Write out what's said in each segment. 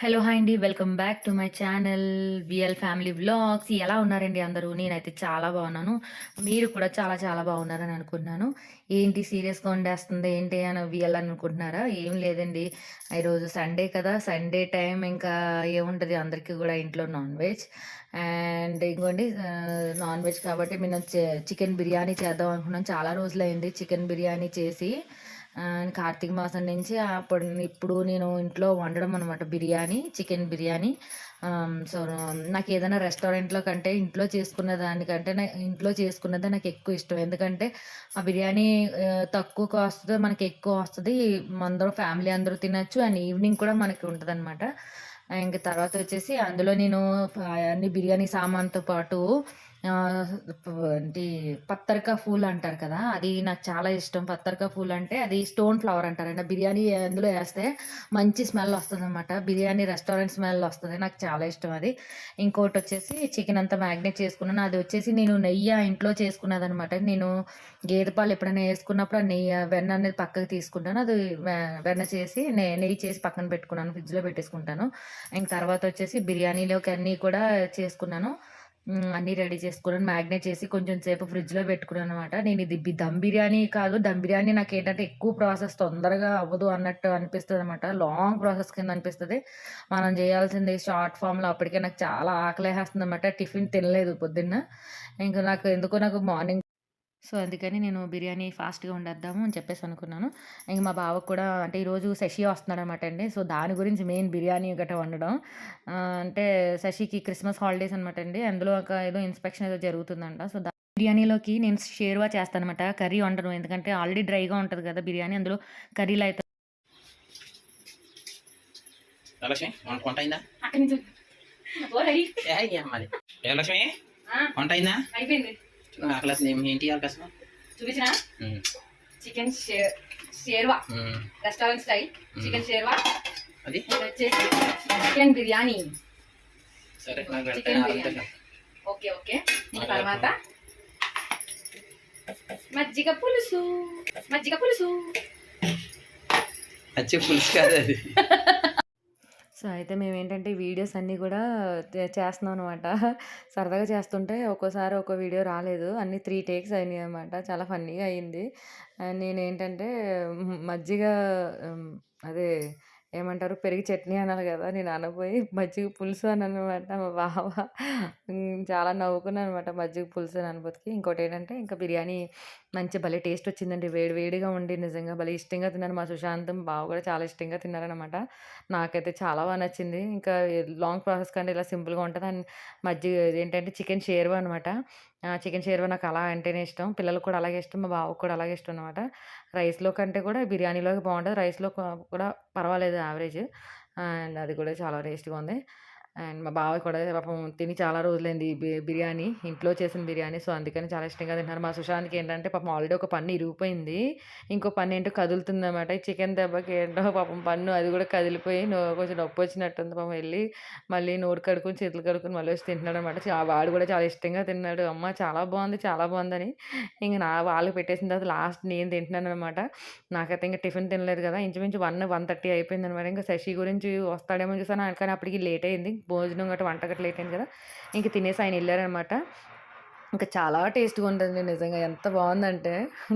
Hello hi అండి. Welcome back to my channel VL family vlogs ఎలా ఉన్నారండి అందరూ? నేనైతే చాలా బాగున్నాను. మీరు కూడా చాలా చాలా బాగున్నారని అనుకుంటున్నాను. ఏంటి సీరియస్గా ఉండేస్తుంది? ఏంటి అని విఎల్ అనుకుంటున్నారా? ఏం లేదండి. ఈరోజు సండే కదా. సండే టైం ఇంకా ఏముంటుంది? అందరికీ కూడా ఇంట్లో నాన్ వెజ్ అండ్ ఇంకోండి నాన్ వెజ్ కాబట్టి మేము చికెన్ బిర్యానీ చేద్దాం అనుకున్నాం. చాలా రోజులైంది. చికెన్ బిర్యానీ చేసి కార్తీక మాసం నుంచి అప్పుడు ఇప్పుడు నేను ఇంట్లో వండడం అనమాట బిర్యానీ చికెన్ బిర్యానీ. సో నాకు ఏదైనా రెస్టారెంట్లో కంటే ఇంట్లో చేసుకున్న దానికంటే నా ఇంట్లో చేసుకున్నదే నాకు ఎక్కువ ఇష్టం. ఎందుకంటే ఆ బిర్యానీ తక్కువ కాస్ట్ మనకి ఎక్కువ వస్తుంది. అందరూ ఫ్యామిలీ అందరూ తినచ్చు. అండ్ ఈవినింగ్ కూడా మనకి ఉంటుంది అనమాట ఇంక తర్వాత వచ్చేసి అందులో నేను అన్ని బిర్యానీ సామాన్తో పాటు ఆ, ఏంటి పత్తరికా పూలు అంటారు కదా అది నాకు చాలా ఇష్టం. పత్తరికా పూలు అంటే అది స్టోన్ ఫ్లవర్ అంటారండి బిర్యానీ అందులో వేస్తే మంచి స్మెల్ వస్తుంది అనమాట బిర్యానీ రెస్టారెంట్ స్మెల్ వస్తుంది. నాకు చాలా ఇష్టం అది. ఇంకోటి వచ్చేసి చికెన్ అంతా మ్యాగ్నేట్ చేసుకున్నాను. అది వచ్చేసి నేను నెయ్యి ఇంట్లో చేసుకున్నది అనమాట నేను గేదె పాలు ఎప్పుడైనా వేసుకున్నప్పుడు ఆ నెయ్యి వెన్న అనేది పక్కకి తీసుకుంటాను. అది వె- వెన్న చేసి నెయ్యి చేసి పక్కన పెట్టుకున్నాను. ఫ్రిడ్జ్లో పెట్టేసుకుంటాను. ఇంక తర్వాత వచ్చేసి బిర్యానీలోకి అన్నీ కూడా చేసుకున్నాను. అన్నీ రెడీ చేసుకున్నాను. మ్యాగ్నేట్ చేసి కొంచెం సేపు ఫ్రిడ్జ్లో పెట్టుకున్నాను అనమాట నేను ఇది దమ్ బిర్యానీ కాదు దమ్ బిర్యానీ నాకు ఏంటంటే ఎక్కువ ప్రాసెస్ తొందరగా అవ్వదు అన్నట్టు అనిపిస్తుంది అనమాట లాంగ్ ప్రాసెస్ కింద అనిపిస్తుంది. మనం చేయాల్సింది షార్ట్ ఫామ్లో అప్పటికే నాకు చాలా ఆకలి వేస్తుంది అనమాట టిఫిన్ తినలేదు పొద్దున్న. ఇంకా నాకు ఎందుకో నాకు మార్నింగ్ సో అందుకని నేను బిర్యానీ ఫాస్ట్గా వండేద్దాము అని చెప్పేసి అనుకున్నాను. ఇంక మా బావకు కూడా అంటే ఈరోజు శశి వస్తున్నాడు అనమాట అండి. సో దాని గురించి మెయిన్ బిర్యానీ గట్రా వండడం. అంటే శశికి క్రిస్మస్ హాలిడేస్ అనమాట అండి. అందులో ఒక ఏదో ఇన్స్పెక్షన్ ఏదో జరుగుతుందంట. సో దా బిర్యానీలోకి నేను షేర్వా చేస్తాను అనమాట కర్రీ వండను. ఎందుకంటే ఆల్రెడీ డ్రైగా ఉంటుంది కదా బిర్యానీ. అందులో కర్రీలో అయితే లక్ష్మి వంట అయిందా? ఓ రెడీ. ఏ లక్ష్మి? వంట అయిందా? అయిపోయింది. ఆకలి ఏంటి ఆకలి చూపించిన? Chicken sherwa. Restaurant style. Chicken sherwa. అది? వచ్చేసి చికెన్ బిర్యానీ. సరే చికెన్ బిర్యానీ. Okay okay. తర్వాత మజ్జిగ పులుసు. మజ్జిగ పులుసు. వచ్చి పులుసు కాదు అది. సో అయితే మేము ఏంటంటే వీడియోస్ అన్నీ కూడా చేస్తున్నాం అనమాట సరదాగా చేస్తుంటే ఒక్కోసారి ఒక వీడియో రాలేదు. అన్ని త్రీ టేక్స్ అయినాయి అనమాట చాలా ఫన్నీగా అయింది. నేనేంటంటే నేను ఏంటంటే మజ్జిగ అదే ఏమంటారు? పెరిగి చట్నీ అనాలి కదా! నేను అనబోయి మజ్జిగ పులుసు అని అనమాట మా బావ. చాలా నవ్వుకున్నాను అనమాట మజ్జిగ పులుసు అని అనుభూతికి ఇంకోటి ఏంటంటే ఇంకా బిర్యానీ మంచి భలే టేస్ట్ వచ్చిందండి. వేడి వేడిగా ఉండి నిజంగా భలే ఇష్టంగా తిన్నాను మా సుశాంతం. బావ కూడా చాలా ఇష్టంగా తిన్నారనమాట నాకైతే చాలా బాగా నచ్చింది. ఇంకా లాంగ్ ప్రాసెస్ కంటే ఇలా సింపుల్గా ఉంటుంది అండ్ మజ్జిగ ఏంటంటే చికెన్ షేర్వా అనమాట చికెన్ షేర్వా నాకు అలా అంటేనే ఇష్టం. పిల్లలకు కూడా అలాగే ఇష్టం. మా బావకు కూడా అలాగే ఇష్టం అనమాట రైస్లో కంటే కూడా బిర్యానీలోకి బాగుంటుంది రైస్లో కూడా పర్వాలేదు యావరేజ్. అండ్ అది కూడా చాలా టేస్ట్గా ఉంది. అండ్ మా బావ కూడా పాపం తిని చాలా రోజులైంది బిర్యానీ ఇంట్లో చేసిన బిర్యానీ. సో అందుకని చాలా ఇష్టంగా తింటున్నారు. మా సుశాంత్కి ఏంటంటే పాపం ఆల్రెడీ ఒక పన్ను ఇరిగిపోయింది. ఇంకో పన్ను ఏంటో కదులుతుంది అనమాట ఈ చికెన్ దెబ్బకి ఏంటో పాపం పన్ను అది కూడా కదిలిపోయి కొంచెం నొప్పి వచ్చినట్టుంది పాపం వెళ్ళి మళ్ళీ నోరు కడుకుని చేతులు కడుకుని మళ్ళీ వచ్చి తింటున్నాడు అనమాట వాడు కూడా చాలా ఇష్టంగా తిన్నాడు. అమ్మ చాలా బాగుంది చాలా బాగుందని. ఇంక నా వాళ్ళకి పెట్టేసిన తర్వాత లాస్ట్ నేను తింటున్నాను అనమాట నాకైతే ఇంకా టిఫిన్ తినలేదు కదా. ఇంచుమించు వన్ వన్ థర్టీ అయిపోయింది అనమాట ఇంకా శశి గురించి వస్తాడేమో చూసాను. కానీ అప్పటికి లేట్ అయింది. భోజనం గట్రా వంట గట్రా లేట్ అయింది కదా. ఇంక తినేసి ఆయన వెళ్ళారనమాట. ఇంకా చాలా టేస్ట్గా ఉంటుంది నిజంగా. ఎంత బాగుందంటే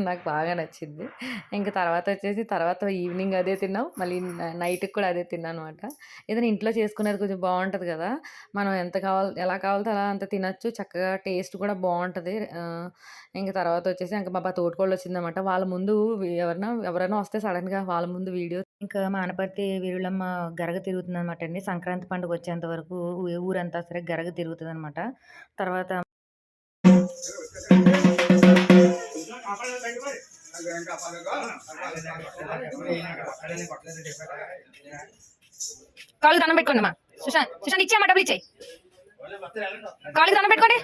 నాకు బాగా నచ్చింది. ఇంకా తర్వాత వచ్చేసి తర్వాత ఈవినింగ్ అదే తిన్నాం. మళ్ళీ నైట్కి కూడా అదే తిన్నాను అనమాట ఏదైనా ఇంట్లో చేసుకునేది కొంచెం బాగుంటుంది కదా. మనం ఎంత కావాలి ఎలా కావాలో అలా అంత తినచ్చు. చక్కగా టేస్ట్ కూడా బాగుంటుంది. ఇంకా తర్వాత వచ్చేసి ఇంకా మా తోటకోళ్ళు వచ్చిందనమాట. వాళ్ళ ముందు ఎవరైనా ఎవరైనా వస్తే సడన్గా వాళ్ళ ముందు వీడియో ఇంకా మా అనపర్తి వీరులమ్మ గరగ తిరుగుతుంది అనమాట అండి. సంక్రాంతి పండుగ వచ్చేంత వరకు ఊరంతా సరే గరగ తిరుగుతుంది అనమాట తర్వాత కాళ్ళు దండం పెట్టుకోండి అమ్మా సుశాంత్ సుశాంత్ ఇచ్చేయమ్మా డబ్బులు ఇచ్చేయి. కాళ్ళకి దండం పెట్టుకోండి.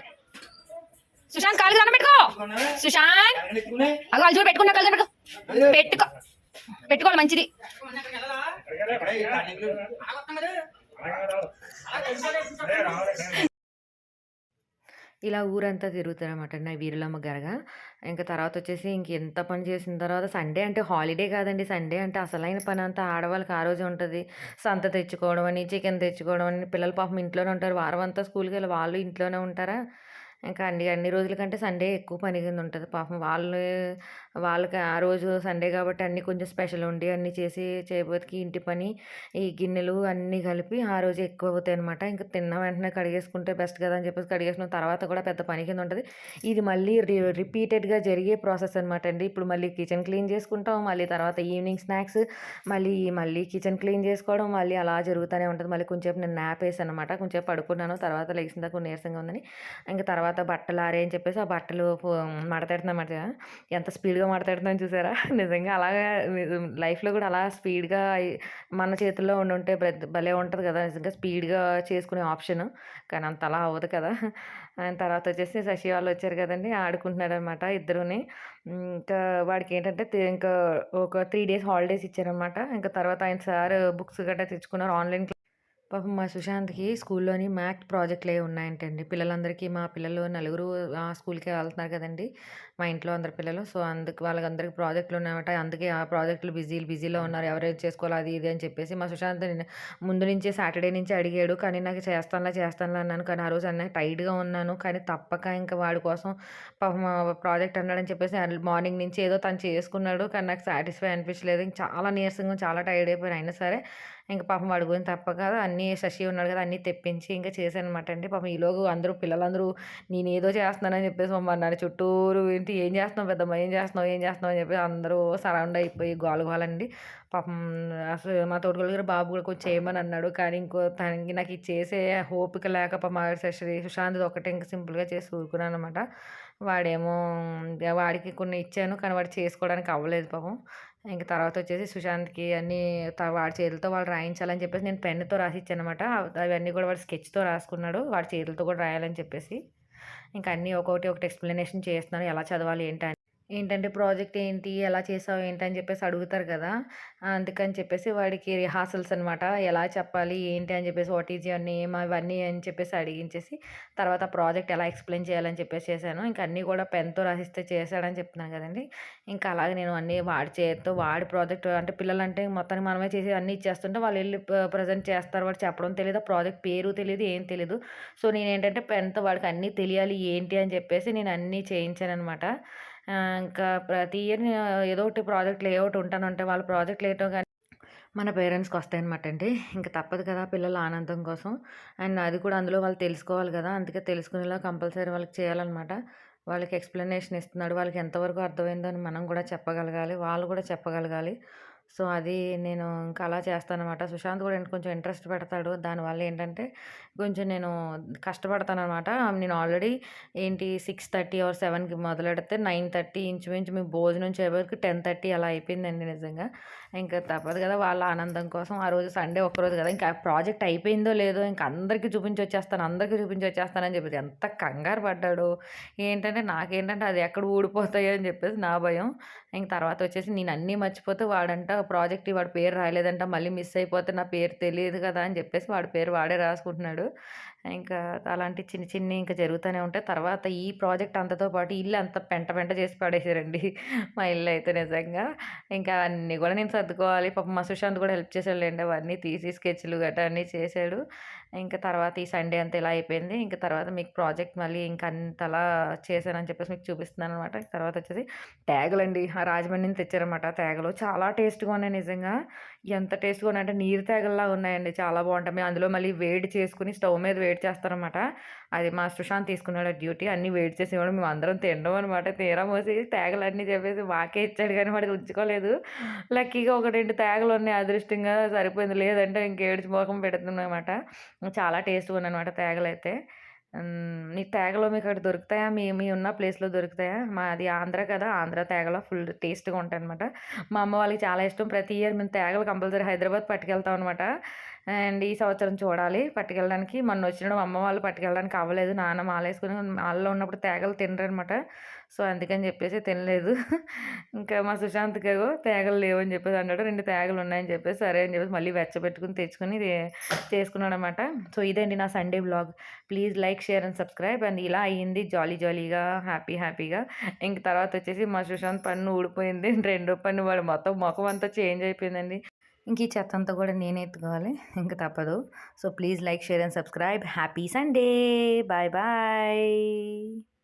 సుశాంత్ కాళ్ళకి దండం పెట్టుకో. సుశాంత్. అగో అల్చూరు పెట్టుకున్నా కాళ్ళు పెట్టుకో. పెట్టుకో. పెట్టుకోవాలి మంచిది ఇలా ఊరంతా తిరుగుతారనమాట నా వీరులమ్మ గరగ. ఇంక తర్వాతొచ్చేసి ఇంకెంత పని చేసిన తర్వాత సండే అంటే హాలిడే కాదండి. సండే అంటే అసలైన పని అంతా ఆడవాళ్ళకి ఆ రోజు ఉంటుంది సంత తెచ్చుకోవడం అని, చికెన్ తెచ్చుకోవడం అని, పిల్లలు పాపం ఇంట్లోనే ఉంటారు. వారమంతా స్కూల్‌కెళ్ళి వాళ్ళు ఇంట్లోనే ఉంటారా, ఇంకా అన్ని అన్ని రోజుల కంటే సండే ఎక్కువ పని కింద ఉంటుంది పాపం వాళ్ళు వాళ్ళకి ఆ రోజు సండే కాబట్టి అన్నీ కొంచెం స్పెషల్ ఉండి అన్నీ చేసి చేయబోతికి ఇంటి పని, ఈ గిన్నెలు అన్నీ కలిపి ఆ రోజు ఎక్కువ అవుతాయనమాట. ఇంకా తిన్న వెంటనే కడిగేసుకుంటే బెస్ట్ కదా! అని చెప్పేసి కడిగేసిన తర్వాత కూడా పెద్ద పని కింద ఉంటుంది ఇది మళ్ళీ రి రిపీటెడ్‌గా జరిగే ప్రాసెస్ అనమాట అండి. ఇప్పుడు మళ్ళీ కిచెన్ క్లీన్ చేసుకుంటాం. మళ్ళీ తర్వాత ఈవినింగ్ స్నాక్స్, మళ్ళీ మళ్ళీ కిచెన్ క్లీన్ చేసుకోవడం, మళ్ళీ అలా జరుగుతూనే ఉంటుంది మళ్ళీ కొంచెంసేపు నేను నాపేసి అనమాట కొంచెంసేపు పడుకున్నాను. తర్వాత లెగిసిన దాకా నీరసంగా ఉందని, ఇంకా తర్వాత తర్వాత బట్టలు ఆరే అని చెప్పేసి ఆ బట్టలు ఫో ఎంత స్పీడ్‌గా మడతెడుతున్నానో చూసారా? నిజంగా అలాగా లైఫ్‌లో కూడా అలా స్పీడ్‌గా మన చేతుల్లో ఉండుంటే ఉంటే భలే ఉంటుంది కదా! నిజంగా స్పీడ్‌గా చేసుకునే ఆప్షన్ కానీ అంత అలా అవ్వదు కదా! తర్వాత వచ్చేసి శశి వాళ్ళు వచ్చారు కదండి ఆడుకుంటున్నాడు అనమాట ఇద్దరుని ఇంకా వాడికి ఏంటంటే ఇంకా ఒక త్రీ డేస్ హాలిడేస్ ఇచ్చారనమాట. ఇంకా తర్వాత ఆయన సార్ బుక్స్ గట్రా తెచ్చుకున్నారు. ఆన్‌లైన్ పాపం మా సుశాంత్‌కి స్కూల్లోని మ్యాథ్ ప్రాజెక్ట్‌లయి ఉన్నాయంటండి. పిల్లలందరికీ మా పిల్లలు నలుగురు ఆ స్కూల్‌కే వెళ్తున్నారు కదండీ! మా ఇంట్లో అందరు పిల్లలు. సో, అందుకు వాళ్ళకందరికీ ప్రాజెక్ట్‌లు ఉన్నాయన్నమాట. అందుకే ఆ ప్రాజెక్టులు బిజీ బిజీలో ఉన్నారు. ఎవరేది చేసుకోవాలి అది ఇది అని చెప్పేసి మా సుశాంత్ ముందు నుంచే సాటర్‌డే నుంచి అడిగాడు. కానీ నాకు చేస్తానులా చేస్తానులా అన్నాను. కానీ ఆ రోజు అన్న టైట్‌గా ఉన్నాను. కానీ తప్పక ఇంక వాడి కోసం పాపం ప్రాజెక్ట్ అన్నాడని చెప్పేసి మార్నింగ్ నుంచి ఏదో తను చేసుకున్నాడు. కానీ నాకు సాటిస్ఫై అనిపించలేదు. చాలా నీరసంగా చాలా టైర్డ్ అయిపోయాను. అయినా సరే ఇంకా పాపం వాడి గురించి తప్పక అన్నీ శశి ఉన్నాడు కదా! అన్నీ తెప్పించి ఇంకా చేశానమాట అండి. పాపం ఈలోగు అందరూ పిల్లలందరూ నేనేదో చేస్తున్నానని చెప్పేసి మమ్మల్ని చుట్టూరు ఏంటి "ఏం చేస్తున్నావు పెద్దమ్మ? ఏం చేస్తున్నావు? ఏం చేస్తున్నావు?" అని చెప్పి అందరూ సరౌండ్ అయిపోయి గోలగోలండి పాపం అసలు మా తోటి గారు బాబు కూడా కొంచెం చేయమని అన్నాడు. కానీ ఇంకో తనకి నాకు ఇది చేసే హోపిక లేక పాపం శశి సుశాంత్ ఒకటే ఇంక సింపుల్‌గా చేసి ఊరుకున్నాను అనమాట వాడేమో వాడికి కొన్ని ఇచ్చాను. కానీ వాడు చేసుకోవడానికి అవ్వలేదు పాపం. ఇంక తర్వాత వచ్చేసి సుశాంత్‌కి అన్నీ త వాడి చేతులతో వాళ్ళు రాయించాలని చెప్పేసి నేను పెన్నుతో రాసిచ్చాననమాట. అవన్నీ కూడా వాడు స్కెచ్‌తో రాసుకున్నాడు. వాడి చేతులతో కూడా రాయాలని చెప్పేసి. ఇంక అన్నీ ఒక్కొక్కటి ఒకటి ఎక్స్ప్లెనేషన్ చేస్తున్నాను. ఎలా చదవాలి ఏంటి అని. ఏంటంటే ప్రాజెక్ట్ ఏంటి? ఎలా చేసావు? ఏంటి? అని చెప్పేసి అడుగుతారు కదా! అందుకని చెప్పేసి వాడికి రిహార్సల్స్ అనమాట. ఎలా చెప్పాలి? ఏంటి? అని చెప్పేసి వాట్ ఈజ్ యువర్ నేమ్? అవన్నీ అని చెప్పేసి అడిగించేసి తర్వాత ప్రాజెక్ట్ ఎలా ఎక్స్‌ప్లెయిన్ చేయాలని చెప్పేసి చేశాను. ఇంక అన్నీ కూడా పెన్‌తో రాసిస్తే చేశాడని చెప్తున్నాను కదండీ! ఇంకా అలాగే నేను అన్నీ వాడి చేతితో వాడి ప్రాజెక్ట్ అంటే పిల్లలంటే మొత్తానికి మనమే చేసి అన్నీ ఇచ్చేస్తుంటే వాళ్ళు వెళ్ళి ప్రజెంట్ ప్రెజెంట్ చేస్తారు. వాడు చెప్పడం తెలియదు ఆ ప్రాజెక్ట్ పేరు తెలియదు ఏం తెలియదు సో, నేను ఏంటంటే పెన్‌తో వాడికి అన్నీ తెలియాలి ఏంటి? అని చెప్పేసి నేను అన్నీ చేయించాను అనమాట ఇంకా ప్రతి ఇయర్ ఏదో ఒకటి ప్రాజెక్ట్ లేఅవుట్ ఉంటాను అంటే వాళ్ళ ప్రాజెక్ట్ లేటో కానీ మన పేరెంట్స్‌కి వస్తాయన్నమాట అండి. ఇంక తప్పదు కదా! పిల్లల ఆనందం కోసం. అండ్ అది కూడా అందులో వాళ్ళు తెలుసుకోవాలి కదా! అందుకే తెలుసుకునేలా కంపల్సరీ వాళ్ళకి చేయాలనమాట. వాళ్ళకి ఎక్స్‌ప్లనేషన్ ఇస్తున్నాడు. వాళ్ళకి ఎంతవరకు అర్థమైందో అని మనం కూడా చెప్పగలగాలి. వాళ్ళు కూడా చెప్పగలగాలి. సో, అది నేను ఇంకా అలా చేస్తాననమాట. సుశాంత్ కూడా కొంచెం ఇంట్రెస్ట్ పెడతాడు. దానివల్ల ఏంటంటే కొంచెం నేను కష్టపడతాననమాట. నేను ఆల్రెడీ ఏంటి 6:30 ఆర్ సెవెన్కి మొదలెడితే 9:30 ఇంచుమించు మీ భోజనం చేయవరకు 10:30 అలా అయిపోయిందండి నిజంగా. ఇంకా తప్పదు కదా! వాళ్ళ ఆనందం కోసం ఆ రోజు సండే ఒక్కరోజు కదా! ఇంకా ప్రాజెక్ట్ అయిపోయిందో లేదో ఇంక చూపించి చూపించొచ్చేస్తాను, అందరికీ చూపించి వచ్చేస్తానని చెప్పేసి ఎంత కంగారు పడ్డాడు ఏంటంటే నాకేంటంటే అది ఎక్కడ ఊడిపోతాయో అని చెప్పేసి నా భయం. ఇంక తర్వాత వచ్చేసి నేను అన్నీ మర్చిపోతే వాడంట ప్రాజెక్ట్ వాడి పేరు రాయలేదంట. మళ్ళీ మిస్ అయిపోతే నా పేరు తెలియదు కదా! అని చెప్పేసి వాడి పేరు వాడే రాసుకుంటున్నాడు. ఇంకా అలాంటి చిన్ని ఇంకా జరుగుతూనే ఉంటాయి. తర్వాత ఈ ప్రాజెక్ట్ అంతతో పాటు ఇల్లు అంత పెంట పెంట చేసి పడేసారండి. మా ఇల్లు అయితే నిజంగా. ఇంకా అన్నీ కూడా నేను సర్దుకోవాలి. పాప మా సుశాంత్ కూడా హెల్ప్ చేసాడులెండి. అవన్నీ తీసి స్కెచ్‌లు గట్రా అన్నీ చేశాడు ఇంకా తర్వాత ఈ సండే అంతా ఇలా అయిపోయింది. ఇంకా తర్వాత మీకు ప్రాజెక్ట్ మళ్ళీ ఇంకా అంతలా చేశానని చెప్పేసి మీకు చూపిస్తున్నాను అనమాట తర్వాత వచ్చేసి తేగలండి. ఆ రాజమండ్రి నుంచి తెచ్చారనమాట తేగలు. చాలా టేస్ట్‌గా ఉన్నాయి నిజంగా. ఎంత టేస్ట్‌గా ఉన్నాయంటే నీరు తేగల్లా ఉన్నాయండి. చాలా బాగుంటాయి అందులో మళ్ళీ వేడి చేసుకుని స్టవ్ మీద వెయిట్ చేస్తారనమాట. అది మా సుశాంత్ తీసుకున్నాడు డ్యూటీ. అన్నీ వెయిట్ చేసి ఇవ్వడం మేము అందరం తినడం అనమాట. తీరా మోసి తేగలన్నీ చెప్పేసి మాకే ఇచ్చాడు కానీ వాడికి ఉంచుకోలేదు. లక్కీగా ఒక రెండు తేగలు ఉన్నాయి అదృష్టంగా సరిపోయింది. లేదంటే ఇంకేడ్చి మోకం మొఖం పెడుతుందనమాట. చాలా టేస్ట్‌గా ఉందన్నమాట తేగలైతే. అయితే మీ తేగలు మీకు అక్కడ దొరుకుతాయా? మీ మీ ఉన్న ప్లేస్‌లో దొరుకుతాయా? మాది ఆంధ్ర కదా! ఆంధ్ర తేగలు ఫుల్ టేస్ట్‌గా ఉంటాయనమాట. మా అమ్మ వాళ్ళకి చాలా ఇష్టం. ప్రతి ఇయర్ మేము తేగలు కంపల్సరీ హైదరాబాద్ పట్టుకెళ్తాం అనమాట. అండ్ ఈ సంవత్సరం చూడాలి. పట్టుకెళ్ళడానికి మొన్న వచ్చినప్పుడు అమ్మ వాళ్ళు పట్టుకెళ్ళడానికి అవ్వలేదు. నాన్న మాల వేసుకుని మాలలో ఉన్నప్పుడు తేగలు తినరనమాట సో అందుకని చెప్పేసి తినలేదు. ఇంకా మా సుశాంత్ ఏగో తేగలు లేవని చెప్పేసి అన్నాడు. రెండు తేగలు ఉన్నాయని చెప్పేసి సరే అని చెప్పేసి మళ్ళీ వెచ్చబెట్టుకుని తెచ్చుకుని చేసుకున్నాడనమాట చేసుకున్నాడు అనమాట సో ఇదండి నా Sunday blog. Please like share and subscribe. And ఇలా అయ్యింది జాలీ జాలీగా హ్యాపీ హ్యాపీగా. ఇంక తర్వాత వచ్చేసి మా సుశాంత్ పన్ను ఊడిపోయింది. రెండో పన్ను వాడు మొత్తం ముఖం అంతా చేంజ్ అయిపోయిందండి. ఇంక ఈ చెత్త అంతా కూడా నేనే ఎత్తుకోవాలి. ఇంక తప్పదు. So please like share and subscribe. Happy Sunday. Bye bye.